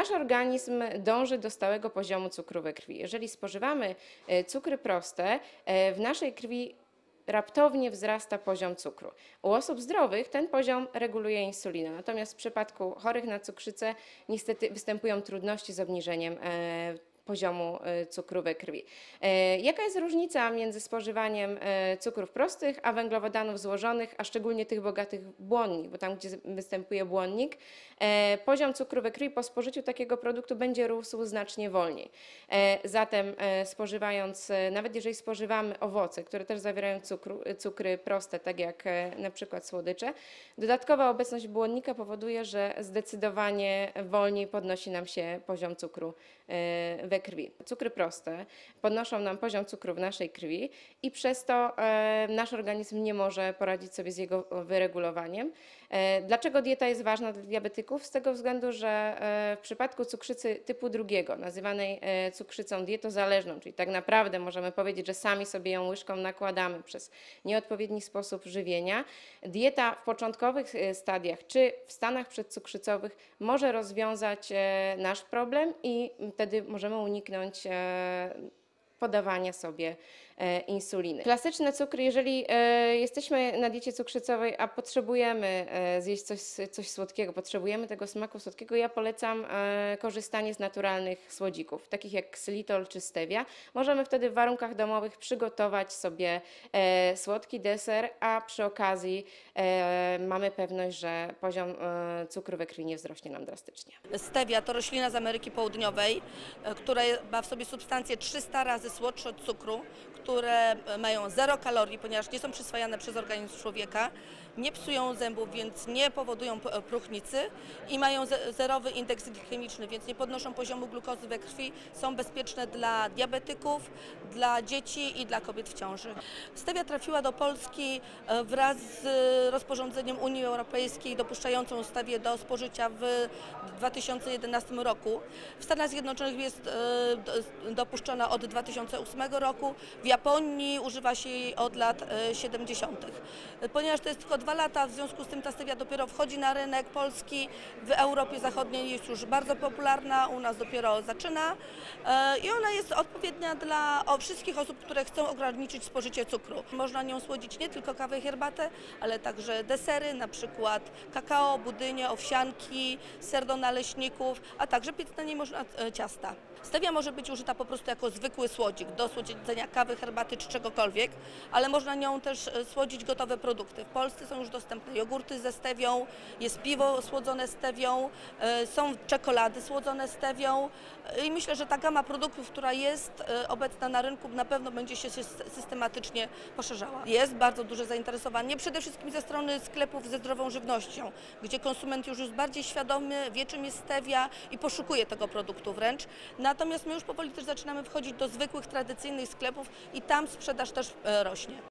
Nasz organizm dąży do stałego poziomu cukru we krwi. Jeżeli spożywamy e, cukry proste, e, w naszej krwi raptownie wzrasta poziom cukru. U osób zdrowych ten poziom reguluje insulina, natomiast w przypadku chorych na cukrzycę niestety występują trudności z obniżeniem e, poziomu e, cukru we krwi. E, Jaka jest różnica między spożywaniem e, cukrów prostych a węglowodanów złożonych, a szczególnie tych bogatych w błonnik, bo tam gdzie występuje błonnik, poziom cukru we krwi po spożyciu takiego produktu będzie rósł znacznie wolniej. Zatem spożywając, nawet jeżeli spożywamy owoce, które też zawierają cukru, cukry proste, tak jak na przykład słodycze, dodatkowa obecność błonnika powoduje, że zdecydowanie wolniej podnosi nam się poziom cukru we krwi. Cukry proste podnoszą nam poziom cukru w naszej krwi i przez to e, nasz organizm nie może poradzić sobie z jego wyregulowaniem. E, Dlaczego dieta jest ważna dla diabetyków? Z tego względu, że e, w przypadku cukrzycy typu drugiego, nazywanej e, cukrzycą dietozależną, czyli tak naprawdę możemy powiedzieć, że sami sobie ją łyżką nakładamy przez nieodpowiedni sposób żywienia, dieta w początkowych stadiach czy w stanach przedcukrzycowych może rozwiązać nasz problem i wtedy możemy uniknąć podawania sobie e, insuliny. Klasyczne cukry, jeżeli e, jesteśmy na diecie cukrzycowej, a potrzebujemy e, zjeść coś, coś słodkiego, potrzebujemy tego smaku słodkiego, ja polecam korzystanie z naturalnych słodzików, takich jak ksylitol czy stevia. Możemy wtedy w warunkach domowych przygotować sobie słodki deser, a przy okazji mamy pewność, że poziom cukru we krwi nie wzrośnie nam drastycznie. Stevia to roślina z Ameryki Południowej, która ma w sobie substancje 300 razy słodsze od cukru, które e, mają zero kalorii, ponieważ nie są przyswajane przez organizm człowieka, nie psują zębów, więc nie powodują p- próchnicy i mają ze- zerowy indeks glikemiczny, więc nie podnoszą poziomu glukozy we krwi, są bezpieczne dla diabetyków, dla dzieci i dla kobiet w ciąży. Stevia trafiła do Polski e, wraz z rozporządzeniem Unii Europejskiej dopuszczającą stewię do spożycia w 2011 roku. W Stanach Zjednoczonych jest e, do- dopuszczona od 2008 roku, w Japonii używa się jej od lat e, 70. Ponieważ to jest tylko dwa lata, w związku z tym ta stevia dopiero wchodzi na rynek polski, w Europie Zachodniej jest już bardzo popularna, u nas dopiero zaczyna e, i ona jest odpowiednia dla wszystkich osób, które chcą ograniczyć spożycie cukru. Można nią słodzić nie tylko kawę i herbatę, ale także desery, na przykład kakao, budynie, owsianki, ser do naleśników, a także piec można e, ciasta. Stevia może być użyta po prostu jako zwykły słodzik do słodzenia kawy, herbaty czy czegokolwiek, ale można nią też e, słodzić gotowe produkty. W Polsce są już dostępne jogurty ze stewią, jest piwo słodzone stewią, e, są czekolady słodzone stewią e, i myślę, że ta gama produktów, która jest obecna na rynku na pewno będzie się sys- systematycznie poszerzała. Jest bardzo duże zainteresowanie, przede wszystkim ze strony sklepów ze zdrową żywnością, gdzie konsument już jest bardziej świadomy, wie czym jest stevia i poszukuje tego produktu wręcz. Natomiast my już powoli też zaczynamy wchodzić do zwykłych, tradycyjnych sklepów i tam sprzedaż też e, rośnie.